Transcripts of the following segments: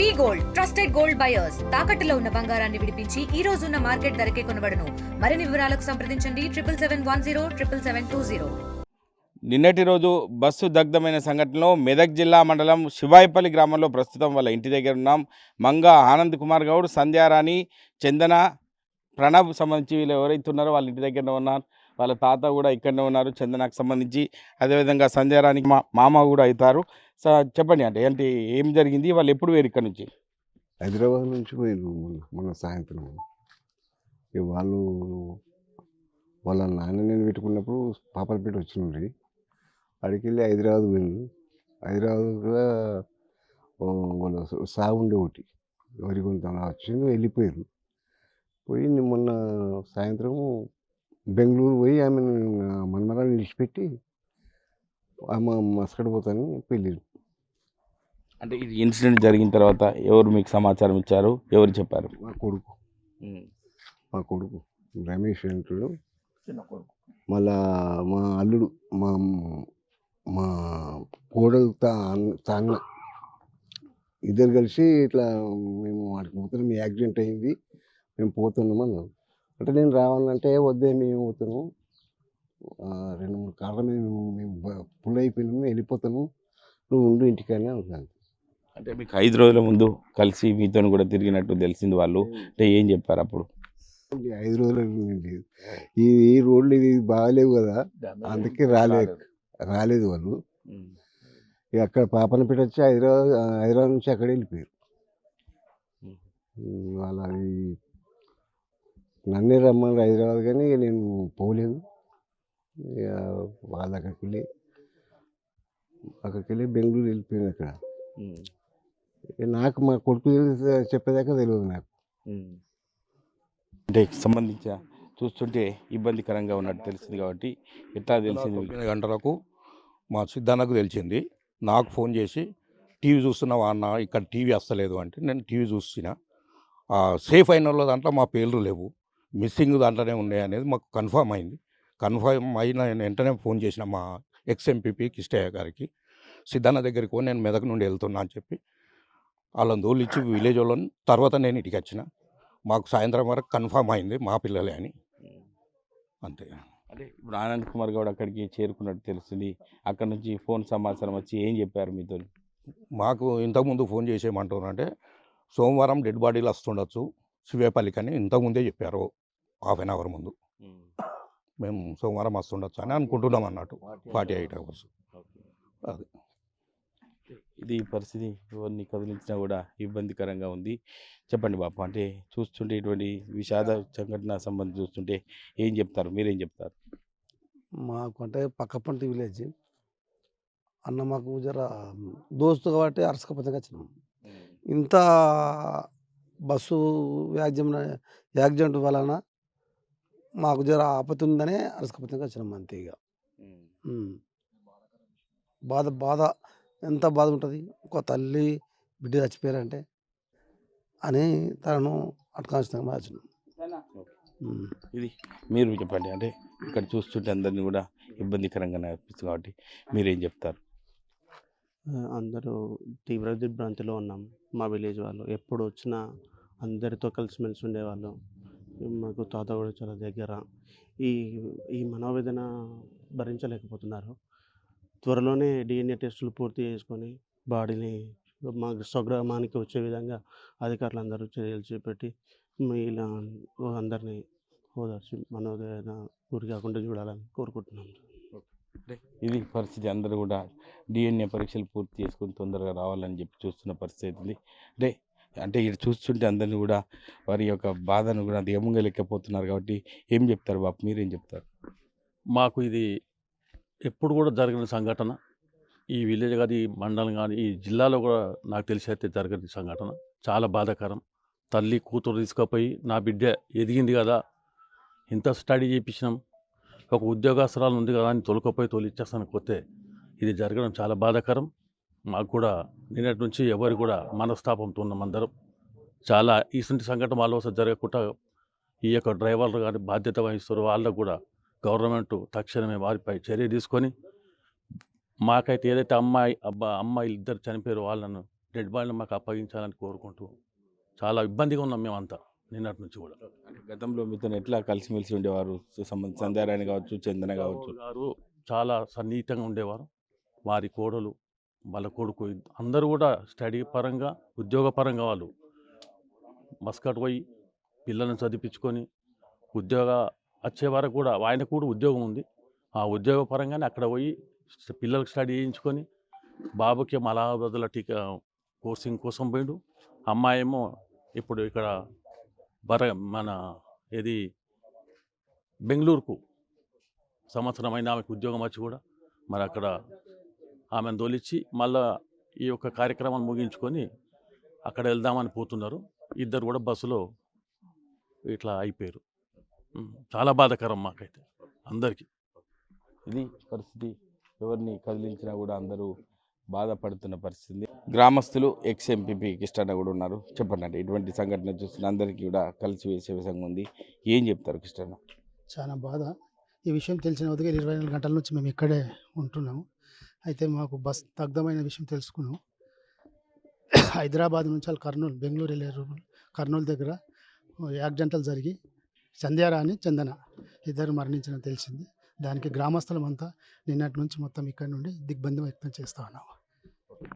We gold trusted gold buyers తాకట్టులో ఉన్న బంగారాన్ని విడిపించి ఈ రోజు ఉన్న మార్కెట్ ధరకే కొనబడను. మరిన్ని వివరాలకు సంప్రదించండి. Triple seven one zero triple seven two zero. నిన్నటి రోజు బస్సు దగ్ధమైన సంఘటనలో మెదక్ జిల్లా మండలం శివాయిపల్లి గ్రామంలో ప్రస్తుతం వాళ్ళ ఇంటి దగ్గర ఉన్నాం. మంగ ఆనంద్ కుమార్ గౌడ్ సంధ్యారాణి చందన ప్రణబ్ సంబంధించి వీళ్ళు ఎవరైతే ఉన్నారో వాళ్ళ ఇంటి దగ్గర ఉన్నారు. వాళ్ళ తాత కూడా ఇక్కడనే ఉన్నారు చందనకు సంబంధించి. అదేవిధంగా సంధ్యారానికి మా మామ కూడా అవుతారు. సో చెప్పండి అంటే ఏంటి ఏం జరిగింది? వాళ్ళు ఎప్పుడు వేరు ఇక్కడ నుంచి? హైదరాబాద్ నుంచి పోయారు మొన్న సాయంత్రం. వాళ్ళు వాళ్ళ నాన్న నేను పెట్టుకున్నప్పుడు పాపలపేట వచ్చిండ్రి. అడికి వెళ్ళి హైదరాబాద్ పోయింది హైదరాబాద్లో కూడా వాళ్ళ సాగు ఉండే ఒకటి వరి కొంత వచ్చింది వెళ్ళిపోయారు పోయి మొన్న సాయంత్రం బెంగళూరు పోయి ఆమె మన్మరాన్ని విడిచిపెట్టి ఆమె మస్కడ్ పోతానని వెళ్ళారు అంటే ఇది ఇన్సిడెంట్ జరిగిన తర్వాత ఎవరు మీకు సమాచారం ఇచ్చారు? ఎవరు చెప్పారు? మా కొడుకు. మా కొడుకు. రమేష్ అంటాడు మళ్ళా మా అల్లుడు మా మా కోడలు తా తాన్న ఇద్దరు కలిసి ఇట్లా మేము వాడికి పోతున్నాం. మీ యాక్సిడెంట్ అయింది. మేము పోతున్నాం అన్నాం అంటే నేను రావాలంటే వద్దే మేము పోతున్నాము ఆ, రెండు మూడు మీద మేము మేము పుల్ అయిపోయినాము వెళ్ళిపోతాము నువ్వు ఉండు ఇంటికనే అవుతాను అంటే మీకు ఐదు రోజుల ముందు కలిసి మీతో కూడా తిరిగినట్టు తెలిసింది వాళ్ళు. అంటే ఏం చెప్పారు అప్పుడు? ఐదు రోజులు లేదు ఈ ఈ రోడ్లు ఇవి బాగాలేవు కదా. అందుకే రాలేదు. రాలేదు. వాళ్ళు. ఇక అక్కడ పాపనపేట వచ్చి హైదరాబాద్ హైదరాబాద్ నుంచి అక్కడ వెళ్ళిపోయారు. వాళ్ళ నన్నే రమ్మని హైదరాబాద్ కానీ ఇక నేను పోలేదు. ఇక వాళ్ళ అక్కడికి వెళ్ళి అక్కడికి వెళ్ళి బెంగళూరు వెళ్ళిపోయాను అక్కడ. ఇక నాకు మా కొడుకు తెలిసి- చెప్పేదాకా తెలియదు నాకు. అంటే సంబంధించిన చూస్తుంటే ఇబ్బందికరంగా ఉన్నట్టు తెలిసింది కాబట్టి ఎట్లా తెలిసింది గంటలకు మా సిద్ధాన్నకు తెలిసింది. నాకు ఫోన్ చేసి టీవీ చూస్తున్నావా అన్న ఇక్కడ టీవీ వస్తలేదు అంటే నేను టీవీ చూస్తున్నా. సేఫ్ అయిన వాళ్ళ దాంట్లో మా పేర్లు లేవు. మిస్సింగ్ దాంట్లోనే ఉన్నాయి అనేది మాకు కన్ఫర్మ్ అయింది. కన్ఫర్మ్ అయిన వెంటనే ఫోన్ చేసిన మా ఎక్స్ ఎంపీపీ కిష్టయ్య గారికి సిద్ధాన్న దగ్గరికి నేను మెదక్ నుండి వెళ్తున్నా అని చెప్పి వాళ్ళని ఇచ్చి విలేజ్ వాళ్ళని తర్వాత నేను ఇంటికి వచ్చిన. మాకు సాయంత్రం వరకు కన్ఫర్మ్ అయింది మా పిల్లలే అని. అంతే. అంటే ఇప్పుడు ఆనంద్ కుమార్ గౌడ్ అక్కడికి చేరుకున్నట్టు తెలిసింది అక్కడ నుంచి ఫోన్ సమాచారం వచ్చి ఏం చెప్పారు మీతో? మాకు ఇంతకుముందు ఫోన్ చేసేయమంటున్నారంటే సోమవారం డెడ్ బాడీలు వస్తుండొచ్చు శివేపల్లికి అని ఇంతకుముందే చెప్పారు. హాఫ్ అన్ అవర్ ముందు. మేము సోమవారం వస్తుండొచ్చు అని అనుకుంటున్నాం అన్నట్టు. Forty eight hours. అది. ఇది పరిస్థితి ఎవరిని కదిలించినా కూడా ఇబ్బందికరంగా ఉంది. చెప్పండి బాపు అంటే చూస్తుంటే ఇటువంటి విషాద సంఘటన సంబంధించి చూస్తుంటే ఏం చెప్తారు? మీరేం చెప్తారు? మాకు అంటే పక్కపంటి విలేజ్. అన్న మాకు జర దోస్తు కాబట్టి అరసకపోతే వచ్చినాం ఇంత బస్సు యాక్సిడెంట్ యాక్సిడెంట్ వలన మాకు జర ఆపత్తి ఉందనే అరసకపోతే వచ్చినాం అంతే ఇక. బాధ బాధ ఎంత బాధ ఉంటుంది? ఒక తల్లి బిడ్డ చచ్చిపోయారంటే అని తనను అటకాంశంగా వచ్చినాం ఉమ్. ఇది మీరు చెప్పండి. అంటే ఇక్కడ చూస్తుంటే అందరినీ కూడా ఇబ్బందికరంగా అనిపిస్తుంది కాబట్టి మీరేం చెప్తారు? అందరూ తీవ్ర దిగ్భ్రాంతిలో ఉన్నాం. మా విలేజ్ వాళ్ళు ఎప్పుడు వచ్చినా అందరితో కలిసిమెలిసి ఉండేవాళ్ళు. మాకు తాత కూడా చాలా దగ్గర. ఈ ఈ మనోవేదన భరించలేకపోతున్నారు. త్వరలోనే డిఎన్ఏ టెస్టులు పూర్తి చేసుకొని బాడీని మా స్వగ్రామానికి వచ్చే విధంగా అధికారులు అందరూ చర్యలు చేపట్టి ఇలా అందరినీ ఓదార్చి మనోవేదన గురి కాకుండా చూడాలని కోరుకుంటున్నాం ఇది పరిస్థితి. అందరూ కూడా డిఎన్ఏ పరీక్షలు పూర్తి చేసుకుని తొందరగా రావాలని చెప్పి చూస్తున్న పరిస్థితి. ఉంది అంటే అంటే ఇటు చూస్తుంటే అందరినీ కూడా వారి యొక్క బాధను కూడా ధీమంగా లెక్కపోతున్నారు కాబట్టి ఏం చెప్తారు బాపు మీరేం చెప్తారు? మాకు ఇది ఎప్పుడు కూడా జరిగిన సంఘటన. ఈ విలేజ్ కానీ మండలం కానీ ఈ జిల్లాలో కూడా నాకు తెలిసి అయితే సంఘటన. చాలా బాధాకరం. తల్లి కూతురు తీసుకుపోయి నా బిడ్డ ఎదిగింది కదా ఇంత స్టడీ చేయించినాం ఒక ఉద్యోగస్తురాలు ఉంది కదా అని తొలకపోయి తోలిచ్చేస్తాను పోతే ఇది జరగడం చాలా బాధాకరం. మాకు కూడా నిన్నటి నుంచి ఎవరు కూడా మనస్తాపంతో ఉన్నాం అందరం చాలా ఇటువంటి సంఘటన వాళ్ళ వస్తే జరగకుండా ఈ యొక్క డ్రైవర్లు కానీ బాధ్యత వహిస్తారు వాళ్ళకు కూడా గవర్నమెంట్ తక్షణమే వారిపై చర్య తీసుకొని మాకైతే ఏదైతే అమ్మాయి అబ్బా అమ్మాయిలు ఇద్దరు చనిపోయారో వాళ్ళను డెడ్ బాడీని మాకు అప్పగించాలని కోరుకుంటూ చాలా ఇబ్బందిగా ఉన్నాం మేమంతా నిన్నటి నుంచి కూడా. గతంలో మీతో ఎట్లా కలిసిమెలిసి ఉండేవారు? సంబంధించి సంధ్యారాయణ కావచ్చు చందన కావచ్చు? గారు చాలా సన్నిహితంగా ఉండేవారు. వారి కోడలు వాళ్ళ కొడుకు అందరూ కూడా స్టడీ పరంగా ఉద్యోగ పరంగా వాళ్ళు. మస్కట్ పోయి పిల్లల్ని చదివించుకొని ఉద్యోగ వచ్చే వరకు కూడా ఆయన కూడా ఉద్యోగం ఉంది. ఆ ఉద్యోగ పరంగానే అక్కడ పోయి పిల్లలకు స్టడీ చేయించుకొని బాబుకి ఏమో టీకా కోచింగ్ కోసం పోయిండు. అమ్మాయి ఏమో ఇప్పుడు ఇక్కడ బర మన ఇది బెంగళూరుకు సంవత్సరం ఆమెకు ఉద్యోగం వచ్చి కూడా మరి అక్కడ ఆమెను తోలిచ్చి మళ్ళా ఈ యొక్క కార్యక్రమాన్ని ముగించుకొని అక్కడ వెళ్దామని పోతున్నారు. ఇద్దరు కూడా బస్సులో ఇట్లా అయిపోయారు. చాలా బాధాకరం మాకైతే అందరికీ. ఇది పరిస్థితి ఎవరిని కదిలించినా కూడా అందరూ బాధపడుతున్న పరిస్థితి. గ్రామస్తులు ఎక్స్ ఎంపీపీ కిష్టన్న కూడా ఉన్నారు. చెప్పండి అంటే ఇటువంటి సంఘటన చూస్తున్న అందరికీ కూడా కలిసి వేసే విధంగా ఉంది. ఏం చెప్తారు కిష్టన్న చాలా బాధ. ఈ విషయం తెలిసిన ఉదయం ఇరవై నాలుగు గంటల నుంచి మేము ఇక్కడే ఉంటున్నాము. అయితే మాకు బస్ దగ్ధమైన విషయం తెలుసుకున్నాం. హైదరాబాద్ నుంచి వాళ్ళు కర్నూలు బెంగళూరు వెళ్ళే రూట్ కర్నూలు దగ్గర యాక్సిడెంటల్ జరిగి సంధ్యారాణి చందన ఇద్దరు మరణించిన తెలిసింది. దానికి గ్రామస్తులం అంతా నిన్నటి నుంచి మొత్తం ఇక్కడ నుండి దిగ్బంధం వ్యక్తం చేస్తా ఉన్నాం.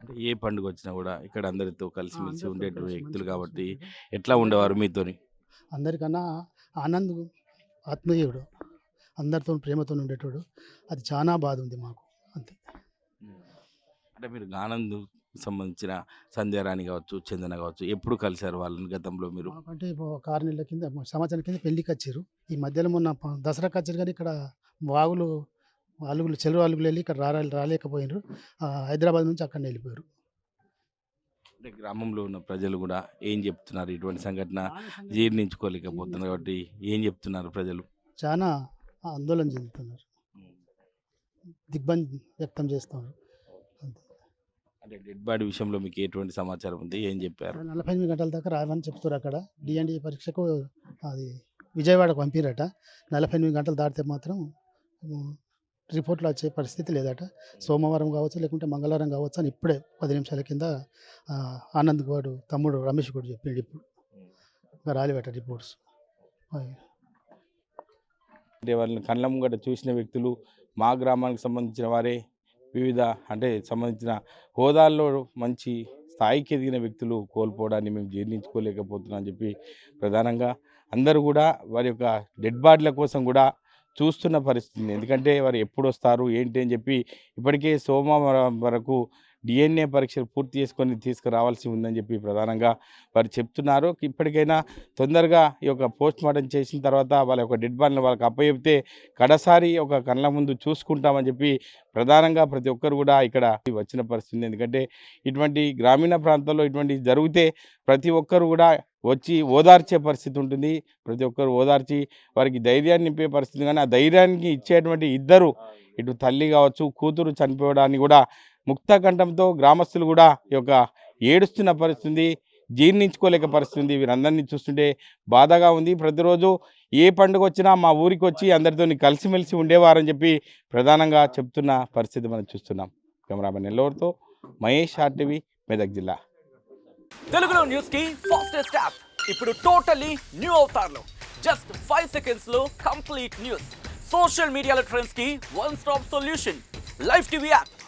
అంటే ఏ పండుగ వచ్చినా కూడా ఇక్కడ అందరితో కలిసిమెలిసి ఉండేటువంటి కలిసి వ్యక్తులు కాబట్టి. ఎట్లా ఉండేవారు మీతోని? అందరికన్నా ఆనంద్ ఆత్మీయుడు అందరితో ప్రేమతో ఉండేటోడు. అది చాలా బాధ ఉంది మాకు. అంతే. అంటే మీరు ఆనంద్ సంబంధించిన సంధ్యారాణి కావచ్చు చందన కావచ్చు ఎప్పుడు కలిశారు వాళ్ళని గతంలో మీరు? ఒక ఆరు నెలల కింద సంవత్సరం కింద పెళ్ళికి వచ్చారు. ఈ మధ్యలో మొన్న దసరాకి వచ్చారు కానీ ఇక్కడ వాగులు అలుగులు చెరువు అలుగులు వెళ్ళి ఇక్కడ రా రాలేకపోయినారు హైదరాబాద్ నుంచి అక్కడ వెళ్ళిపోయారు. అంటే గ్రామంలో ఉన్న ప్రజలు కూడా ఏం చెప్తున్నారు? ఇటువంటి సంఘటన జీర్ణించుకోలేకపోతున్నారు కాబట్టి ఏం చెప్తున్నారు ప్రజలు? చాలా ఆందోళన చెందుతున్నారు. దిగ్బంధం వ్యక్తం చేస్తున్నారు అంతే. అంటే డెడ్ బాడీ విషయంలో మీకు ఎటువంటి సమాచారం ఉంది? ఏం చెప్పారు? నలభై ఎనిమిది గంటల దాకా రావని చెప్తారు అక్కడ. డిఎన్డి పరీక్షకు అది విజయవాడకు పంపిరట. నలభై ఎనిమిది గంటలు దాటితే మాత్రం రిపోర్ట్లు వచ్చే పరిస్థితి లేదట. సోమవారం కావచ్చు లేకుంటే మంగళవారం కావచ్చు అని ఇప్పుడే పది నిమిషాల కింద ఆనంద్ గౌడ్ తమ్ముడు రమేష్ గౌడ్ చెప్పిండు ఇప్పుడు. ఇంకా రాలివట రిపోర్ట్స్. అంటే వాళ్ళని కళ్ళ ముంగట చూసిన వ్యక్తులు మా గ్రామానికి సంబంధించిన వారే వివిధ అంటే సంబంధించిన హోదాల్లో మంచి స్థాయికి ఎదిగిన వ్యక్తులు కోల్పోవడాన్ని మేము జీర్ణించుకోలేకపోతున్నాం అని చెప్పి ప్రధానంగా అందరూ కూడా వారి యొక్క డెడ్ బాడీల కోసం కూడా చూస్తున్న పరిస్థితి ఎందుకంటే వారు ఎప్పుడు వస్తారు ఏంటి అని చెప్పి ఇప్పటికే సోమవారం వరకు డిఎన్ఏ పరీక్షలు పూర్తి చేసుకొని తీసుకురావాల్సి ఉందని చెప్పి ప్రధానంగా వారు చెప్తున్నారు. ఇప్పటికైనా తొందరగా ఈ యొక్క పోస్ట్ మార్టం చేసిన తర్వాత వాళ్ళ యొక్క డెడ్ బాడీని వాళ్ళకి అప్పచెప్తే కడసారి ఒక కళ్ళ ముందు చూసుకుంటామని చెప్పి ప్రధానంగా ప్రతి ఒక్కరు కూడా ఇక్కడ వచ్చిన పరిస్థితి. ఎందుకంటే ఇటువంటి గ్రామీణ ప్రాంతాల్లో ఇటువంటి జరిగితే ప్రతి ఒక్కరు కూడా వచ్చి ఓదార్చే పరిస్థితి ఉంటుంది. ప్రతి ఒక్కరు ఓదార్చి వారికి ధైర్యాన్ని నింపే పరిస్థితి కానీ ఆ ధైర్యానికి ఇచ్చేటువంటి ఇద్దరు ఇటు తల్లి కావచ్చు కూతురు చనిపోవడాన్ని కూడా ముక్తకంఠంతో గ్రామస్తులు కూడా ఈ యొక్క ఏడుస్తున్న పరిస్థితి జీర్ణించుకోలేక పరిస్థితి వీరందరినీ చూస్తుంటే బాధగా ఉంది. ప్రతిరోజు ఏ పండుగ వచ్చినా మా ఊరికి వచ్చి అందరితో కలిసిమెలిసి ఉండేవారని చెప్పి ప్రధానంగా చెప్తున్న పరిస్థితి మనం చూస్తున్నాం. కెమెరామెన్ నెల్లూరుతో మహేష్ ఆర్టీవీ మెదక్ జిల్లా. తెలుగులో న్యూస్కి ఫాస్టెస్ట్ యాప్ ఇప్పుడు టోటలీ న్యూ అవుతారులో. జస్ట్ ఫైవ్ సెకండ్స్లో complete news social media ట్రెండ్స్కి one stop solution live TV app